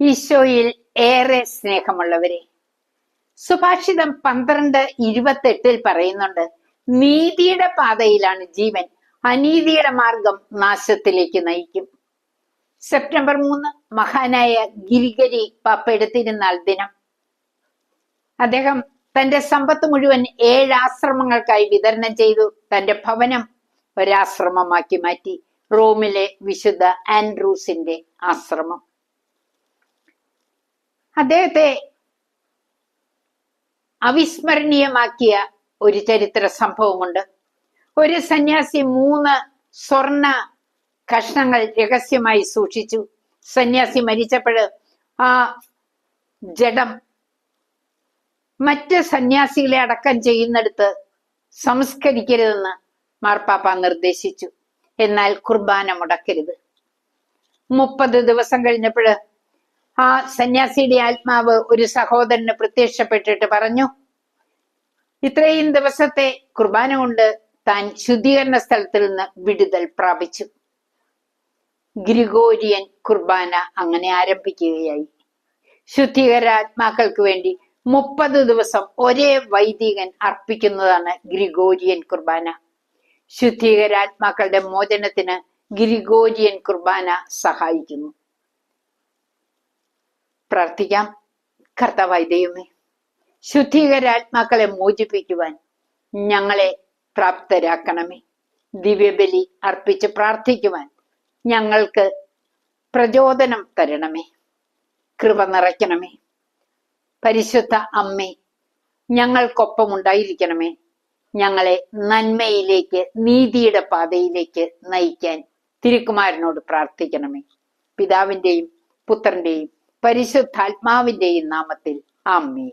ഈശോയിൽ ഏറെ സ്നേഹമുള്ളവരെ. സുഭാഷിതം പന്ത്രണ്ട് ഇരുപത്തെട്ടിൽ പറയുന്നുണ്ട് നീതിയുടെ പാതയിലാണ് ജീവൻ. അനീതിയുടെ മാർഗം നാശത്തിലേക്ക് നയിക്കും. സെപ്റ്റംബർ മൂന്ന് മഹാനായ ഗിരിഗരി പപ്പെടുത്തിരുന്നാൽ ദിനം. അദ്ദേഹം തന്റെ സമ്പത്ത് മുഴുവൻ ഏഴ് ആശ്രമങ്ങൾക്കായി വിതരണം ചെയ്തു. തന്റെ ഭവനം ഒരാശ്രമമാക്കി മാറ്റി. റോമിലെ വിശുദ്ധ ആൻഡ്രൂസിന്റെ ആശ്രമം. അദ്ദേഹത്തെ അവിസ്മരണീയമാക്കിയ ഒരു ചരിത്ര സംഭവമുണ്ട്. ഒരു സന്യാസി മൂന്ന് സ്വർണ കഷ്ണങ്ങൾ രഹസ്യമായി സൂക്ഷിച്ചു. സന്യാസി മരിച്ചപ്പോൾ ആ ജഡം മറ്റ് സന്യാസികളെ അടക്കം ചെയ്യുന്നിടത്ത് സംസ്കരിക്കരുതെന്ന് മാർപ്പാപ്പ നിർദ്ദേശിച്ചു. എന്നാൽ കുർബാന മുടക്കരുത്. മുപ്പത് ദിവസം കഴിഞ്ഞപ്പോൾ ആ സന്യാസിയുടെ ആത്മാവ് ഒരു സഹോദരന് പ്രത്യക്ഷപ്പെട്ടിട്ട് പറഞ്ഞു ഇത്രയും ദിവസത്തെ കുർബാന കൊണ്ട് താൻ ശുദ്ധീകരണ സ്ഥലത്തിൽ നിന്ന് വിടുതൽ പ്രാപിച്ചു. ഗ്രിഗോരിയൻ കുർബാന അങ്ങനെ ആരംഭിക്കുകയായി. ശുദ്ധീകരാത്മാക്കൾക്ക് വേണ്ടി മുപ്പത് ദിവസം ഒരേ വൈദികൻ അർപ്പിക്കുന്നതാണ് ഗ്രിഗോരിയൻ കുർബാന. ശുദ്ധീകരാത്മാക്കളുടെ മോചനത്തിന് ഗ്രിഗോരിയൻ കുർബാന സഹായിക്കുന്നു. പ്രാർത്ഥിക്കാം. കർത്താവായി ദൈവമേ ശുദ്ധീകരാത്മാക്കളെ മോചിപ്പിക്കുവാൻ ഞങ്ങളെ പ്രാപ്തരാക്കണമേ. ദിവ്യബലി അർപ്പിച്ച് പ്രാർത്ഥിക്കുവാൻ ഞങ്ങൾക്ക് പ്രചോദനം തരണമേ. കൃപ നിറയ്ക്കണമേ. പരിശുദ്ധ അമ്മേ ഞങ്ങൾക്കൊപ്പം ഉണ്ടായിരിക്കണമേ. ഞങ്ങളെ നന്മയിലേക്ക് നീതിയുടെ പാതയിലേക്ക് നയിക്കാൻ തിരുക്കുമാരനോട് പ്രാർത്ഥിക്കണമേ. പിതാവിന്റെയും പുത്രന്റെയും പരിശുദ്ധാത്മാവിന്റെയും നാമത്തിൽ. ആമേ